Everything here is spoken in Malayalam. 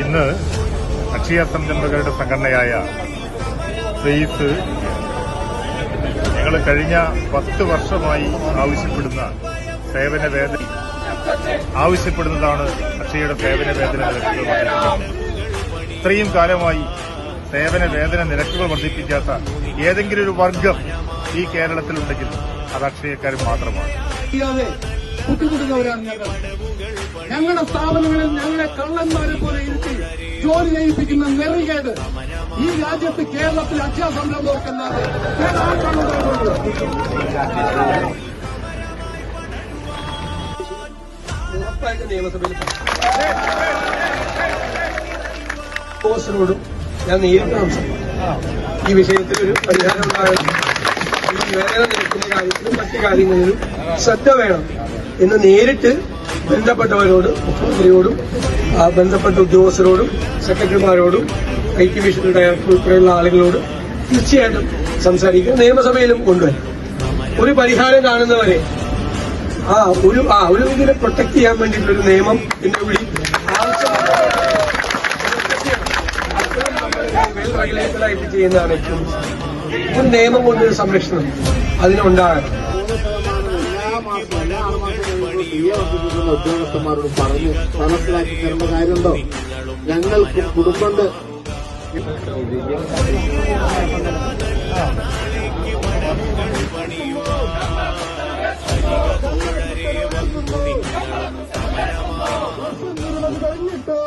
ഇന്ന് അക്ഷയ സംരംഭകരുടെ സംഘടനയായ സെയ്സ് ഞങ്ങൾ കഴിഞ്ഞ പത്ത് വർഷമായി ആവശ്യപ്പെടുന്ന സേവന വേതന ആവശ്യപ്പെടുന്നതാണ് അക്ഷയയുടെ സേവന നിരക്കുകൾ ഇത്രയും കാലമായി സേവന വേതന നിരക്കുകൾ വർദ്ധിപ്പിക്കാത്ത ഏതെങ്കിലും ഒരു വർഗം ഈ കേരളത്തിലുണ്ടെങ്കിൽ അത് അക്ഷയക്കാർ മാത്രമാണ്. ഞങ്ങളുടെ സ്ഥാപനങ്ങളിൽ ഞങ്ങളെ കള്ളന്മാരെ പോലെ ഇരുത്തി ജോലി ചെയ്യിപ്പിക്കുന്ന നെറികേട് ഈ രാജ്യത്ത് കേരളത്തിൽ അക്ഷയ സംരംഭമല്ലാതെ വേറെ ആർക്കാണ് ഉണ്ടായിട്ടുള്ളത്? ഉറപ്പായിട്ട് നിയമസഭയിൽ ബോസിനോടും ഞാൻ നേരിട്ട് സംസാരിക്കും ഈ വിഷയത്തിൽ ഒരു പരിഹാരം ഉണ്ടാകുന്നു ഈ വേദന നിരക്കുന്ന കാര്യത്തിലും മറ്റു കാര്യങ്ങളിലും ശ്രദ്ധ വേണം എന്ന് നേരിട്ട് ബന്ധപ്പെട്ടവരോട് മുഖ്യമന്ത്രിയോടും ബന്ധപ്പെട്ട ഉദ്യോഗസ്ഥരോടും സെക്രട്ടറിമാരോടും ഐ ടി മിഷൻ ഡയറക്ടർ ഉൾപ്പെടെയുള്ള ആളുകളോട് തീർച്ചയായിട്ടും സംസാരിക്കുക. നിയമസഭയിലും കൊണ്ടുവരും. ഒരു പരിഹാരം കാണുന്നവരെ ആ ഒരു ആ ഒരു ഇതിനെ പ്രൊട്ടക്ട് ചെയ്യാൻ വേണ്ടിയിട്ടുള്ള ഒരു നിയമം എന്റെ കൂടി വെൽ ചെയ്യുന്നതാണ് ഏറ്റവും ഒരു നിയമം കൊണ്ടൊരു സംരക്ഷണം അതിനുണ്ടാകണം. മാസം ഉദ്യോഗസ്ഥന്മാരോട് പറഞ്ഞ് മനസ്സിലാക്കി തരുന്ന കാര്യമുണ്ടോ? ഞങ്ങൾക്ക് കുടുംബണ്ട് കഴിഞ്ഞിട്ടോ